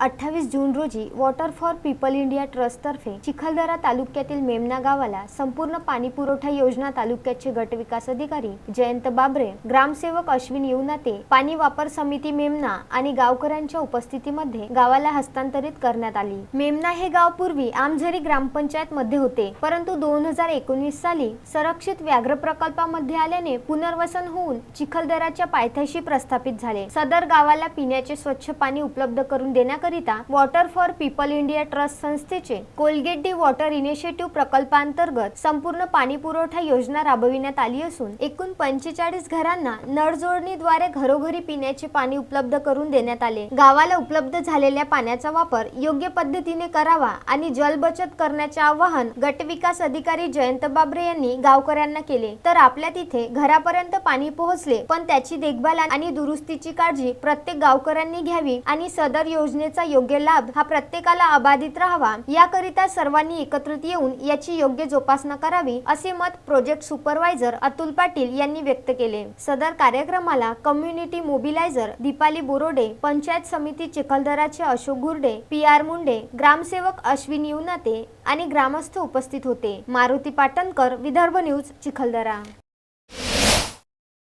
अठ्ठावीस जून रोजी water for people India ट्रस्टतर्फे चिखलदरा तालुक्यातील मेमना गावाला संपूर्ण पाणी पुरवठा योजना तालुक्याचे गट विकास अधिकारी जयंत बाबरे ग्रामसेवक अश्विन येवनाते पाणी वापर समिती मेमना आणि गावकऱ्यांच्या उपस्थितीमध्ये गावाला हस्तांतरित करण्यात आली. मेमना हे गाव पूर्वी आमझरी ग्रामपंचायत मध्ये होते परंतु दोन हजार एकोणवीस साली संरक्षित व्याघ्र प्रकल्पामध्ये आल्याने पुनर्वसन होऊन चिखलदराच्या पायथ्याशी प्रस्थापित झाले. सदर गावाला पिण्याचे स्वच्छ पाणी उपलब्ध करून देण्याकरिता water for people India trust संस्थेचे कोलगेट डी वॉटर इनिशिएटिव्ह प्रकल्पांतर्गत संपूर्ण पाणी पुरवठा योजना राबविण्यात आली असून एकूण पंचेचाळीस घरांना नळजोडणीद्वारे घरोघरी पिण्याचे पाणी उपलब्ध करून देण्यात आले. गावाला उपलब्ध झालेल्या पाण्याचा वापर योग्य पद्धतीने करावा आणि जल बचत करण्याचे आवाहन गट विकास अधिकारी जयंत बाबरे यांनी गावकऱ्यांना केले. तर आपल्या तिथे घरापर्यंत पाणी पोहोचले पण त्याची देखभाल आणि दुरुस्तीची काळजी प्रत्येक गावकऱ्यांनी घ्यावी आणि सदर योजनेचा योग्य लाभ हा प्रत्येकाला अबाधित राहावा. याकरिता सर्वांनी एकत्रित येऊन याची योग्य जोपासना करावी असे मत प्रोजेक्ट सुपरवायझर अतुल पाटील यांनी व्यक्त केले. सदर कार्यक्रमाला कम्युनिटी मोबिलायझर दीपाली बोरोडे पंचायत समिती चिखलदराचे अशोक गुर्डे पी आर मुंडे ग्रामसेवक अश्विन युनाते आणि ग्रामस्थ उपस्थित होते. मारुती पाटणकर विदर्भ न्यूज चिखलदरा.